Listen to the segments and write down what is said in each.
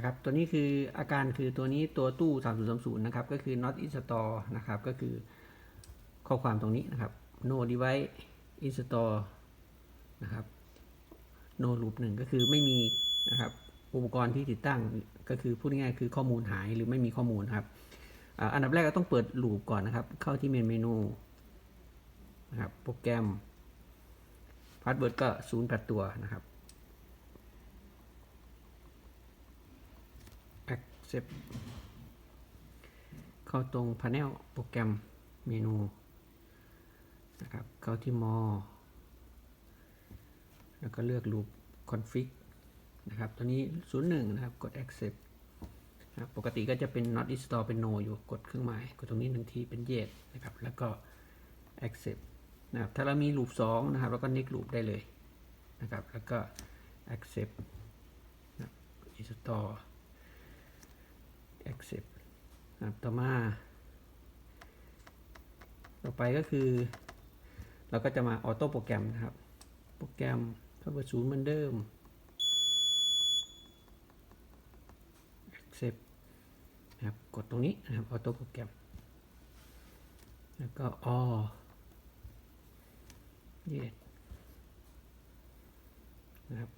นะครับ ตัวนี้คืออาการคือตัวนี้ตัวตู้ 3030 นะครับ ก็คือ not install นะครับ ก็คือข้อความตรงนี้นะครับ no device install นะครับ no loop หนึ่งก็คือไม่มีนะครับอุปกรณ์ที่ติดตั้งก็คือพูดง่ายๆคือข้อมูลหายหรือไม่มีข้อมูลครับอันดับแรกก็ต้องเปิดลูปก่อนนะครับ เข้าที่เมนเมนูนะครับโปรแกรมพาสเวิร์ดก็ศูนย์แปดตัวนะครับ accept เข้าตรง panel โปรแกรมเมนูนะครับเข้าที่ more แล้วก็เลือก loop config นะครับตัวนี้ 01 นะครับ กด accept นะปกติก็จะเป็น not install เป็น no อยู่กดเครื่องหมาย กดตรงนี้หนึ่งทีเป็น yes นะครับ แล้วก็ accept นะครับถ้าเรามี loop 2 นะครับ แล้วก็ next loop ได้เลยนะครับ แล้วก็ accept นะค รับครับต่อมา ต่อไปก็คือ เราก็จะมาออโต้โปรแกรมนะครับ โปรแกรมเข้าไปศูนย์เหมือนเดิม accept นะครับ กดตรงนี้นะครับออโต้โปรแกรม แล้วก็ all yes นะครับ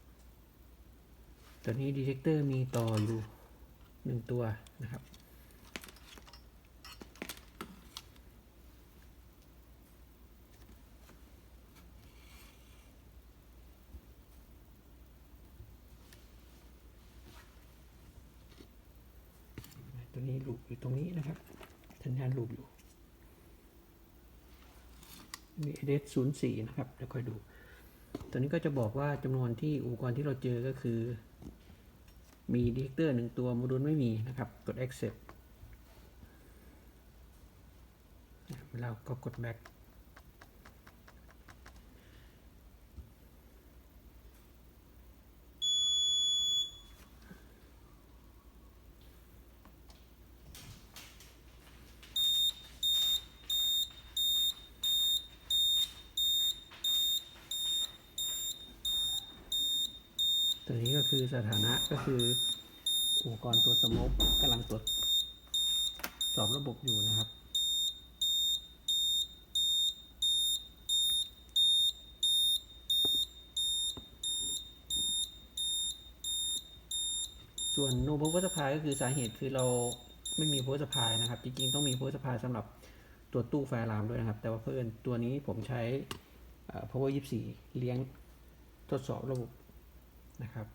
ตัวนี้ detector มีต่ออยู่ หนึ่งตัวนะครับ ตัวนี้ลูปอยู่ตรงนี้นะครับสัญญาณลูปอยู่มี address 0 4 นะครับเดี๋ยวค่อยดู ตัวนี้ก็จะบอกว่าจำนวนที่อุปกรณ์ที่เราเจอก็คือ มีดีเทคเตอร์หนึ่งตัวโมดูลไม่มีนะครับ กด accept เราก็กด back ตัวนี้ก็คือสถานะก็คืออุปกรณ์ตัวสมกกำลังตรวจสอบระบบอยู่นะครับ ส่วน no power supply ก็คือสาเหตุคือเราไม่มี power supply นะครับ จริงๆ ต้องมี power supply สำหรับตัวตู้ไฟลามด้วยนะครับ แต่ว่าเพื่อนตัวนี้ผมใช้ power 24 เลี้ยงทดสอบระบบ นะครับ